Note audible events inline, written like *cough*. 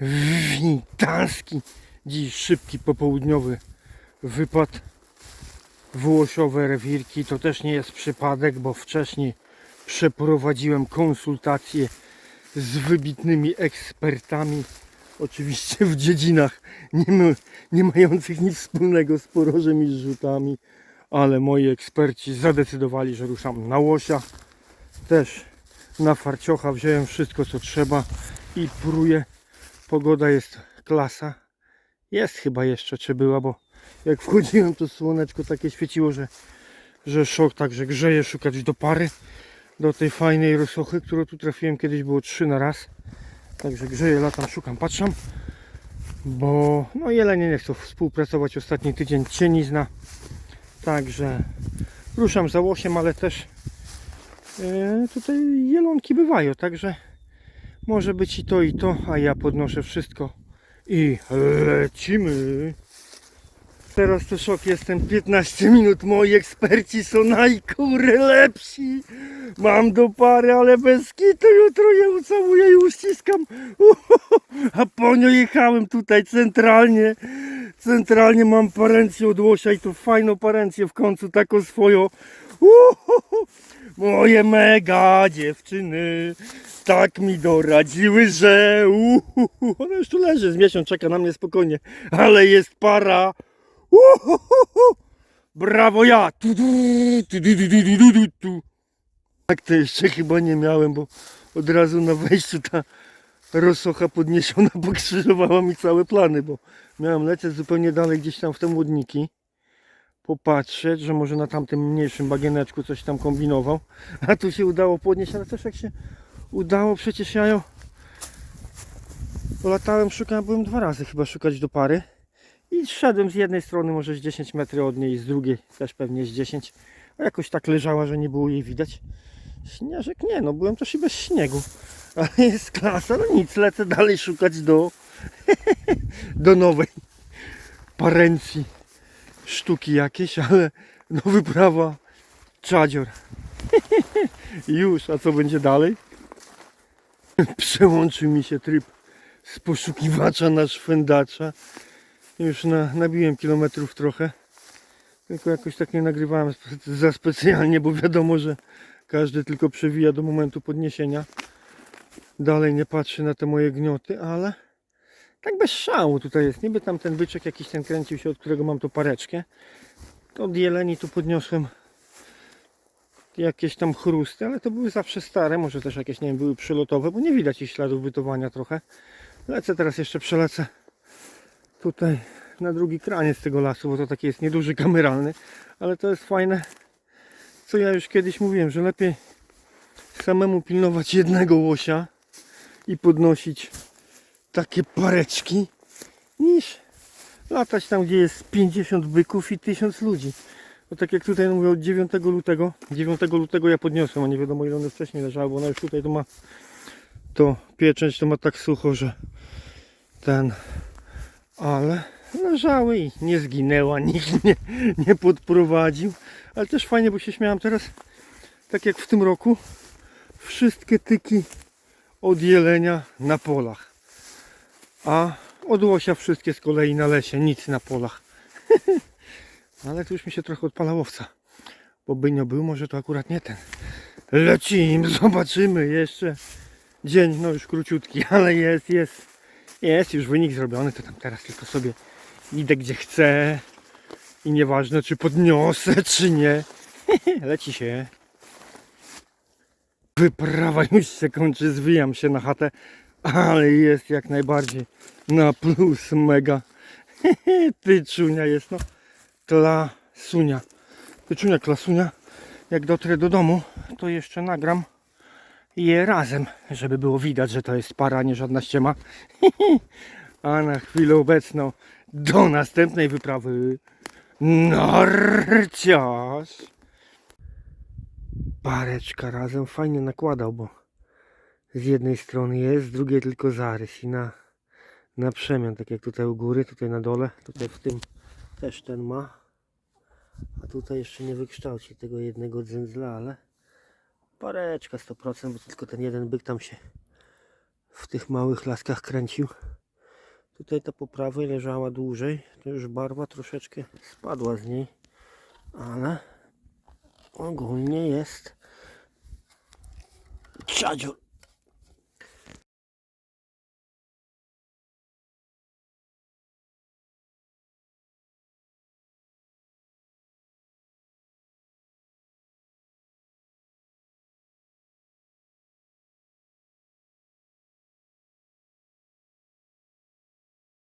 Witanski. Dziś szybki popołudniowy wypad w łosiowe rewirki. To też nie jest przypadek, bo wcześniej przeprowadziłem konsultacje z wybitnymi ekspertami. Oczywiście w dziedzinach nie, nie mających nic wspólnego z porożem i zrzutami, ale moi eksperci zadecydowali, że ruszam na łosia. Też na farciocha wziąłem wszystko co trzeba i pruję. Pogoda jest klasa. Jest chyba jeszcze, czy była, bo jak wchodziłem to słoneczko takie świeciło, że, że szok, także grzeje szukać do pary. Do tej fajnej rosochy, którą tu trafiłem kiedyś było trzy na raz. Także grzeję, latam, szukam, patrzę. Bo no jelenie nie chcą współpracować ostatni tydzień cienizna. Także ruszam za łosiem, ale też e, tutaj jelonki bywają, także może być i to i to, a ja podnoszę wszystko i lecimy. Teraz to szok jestem 15 minut, moi eksperci są najkury lepsi. Mam do pary, ale bez kitu jutro je ucałuję i uściskam. Uhuhu. *laughs* A po nią jechałem tutaj centralnie. Centralnie mam parencję od łosia i to fajną parencję w końcu, taką swoją. Uhuhu. Moje mega dziewczyny tak mi doradziły, że uhuhu, ona już tu leży z miesiąc, czeka na mnie spokojnie, ale jest para. Uhuhu, brawo ja! Tak to jeszcze chyba nie miałem, bo od razu na wejściu ta rosocha podniesiona *laughs* pokrzyżowała mi całe plany, bo miałem lecieć zupełnie dalej gdzieś tam w te młodniki popatrzeć, że może na tamtym mniejszym bagieneczku coś tam kombinował, *laughs* a tu się udało podnieść, ale też jak się udało, przecież ja ją latałem, szukałem, byłem dwa razy chyba szukać do pary. I szedłem z jednej strony może z 10 metrów od niej, z drugiej też pewnie z 10, a jakoś tak leżała, że nie było jej widać. Śnieżek nie, no byłem też i bez śniegu, *laughs* ale jest klasa, no nic, lecę dalej szukać do *laughs* do nowej parencji sztuki jakieś, ale no wyprawa czadzior. *laughs* Już, a co będzie dalej? *laughs* Przełączył mi się tryb z poszukiwacza na szwendacza. Już na, nabiłem kilometrów trochę. Tylko jakoś tak nie nagrywałem za specjalnie, bo wiadomo, że każdy tylko przewija do momentu podniesienia. Dalej nie patrzy na te moje gnioty, ale tak bez szału tutaj jest. Niby tam ten byczek jakiś ten kręcił się, od którego mam tu pareczkę. To od jeleni tu podniosłem jakieś tam chrusty, ale to były zawsze stare, może też jakieś, nie wiem, były przylotowe, bo nie widać ich śladów bytowania trochę. Lecę teraz jeszcze przelecę tutaj na drugi kraniec tego lasu, bo to taki jest nieduży, kameralny, ale to jest fajne, co ja już kiedyś mówiłem, że lepiej samemu pilnować jednego łosia i podnosić takie pareczki niż latać tam, gdzie jest 50 byków i 1000 ludzi. Bo tak jak tutaj mówię od 9 lutego, 9 lutego ja podniosłem, a nie wiadomo ile one wcześniej leżały, bo ona już tutaj to ma to pieczęć to ma tak sucho, że ten ale leżały i nie zginęła, *laughs* nikt nie, nie podprowadził. Ale też fajnie, bo się śmiałem teraz, tak jak w tym roku, wszystkie tyki od jelenia na polach. A od łosia wszystkie z kolei na lesie, nic na polach. *laughs* Ale tu już mi się trochę odpala łowca. Bo by nie był, może to akurat nie ten. Lecimy, *laughs* zobaczymy jeszcze. Dzień, no już króciutki, *laughs* ale jest, jest. Jest już wynik zrobiony, to tam teraz tylko sobie idę gdzie chcę. I nieważne czy podniosę, czy nie. Leci się. Wyprawa już się kończy, zwijam się na chatę, ale jest jak najbardziej na plus mega. *laughs* Tyczunia jest, no. Klasunia. Tyczunia, klasunia. Jak dotrę do domu, to jeszcze nagram je razem, żeby było widać, że to jest para, nie żadna ściema. *laughs* A na chwilę obecną do następnej wyprawy narciarz. Pareczka razem fajnie nakładał, bo z jednej strony jest, z drugiej tylko zarys i na, na przemian, tak jak tutaj u góry, tutaj na dole, tutaj w tym też ten ma. A tutaj jeszcze nie wykształci tego jednego dzędzla, ale pareczka 100%, bo tylko ten jeden byk tam się w tych małych laskach kręcił. Tutaj ta po prawej leżała dłużej, to już barwa troszeczkę spadła z niej, ale ogólnie jest ciadzior.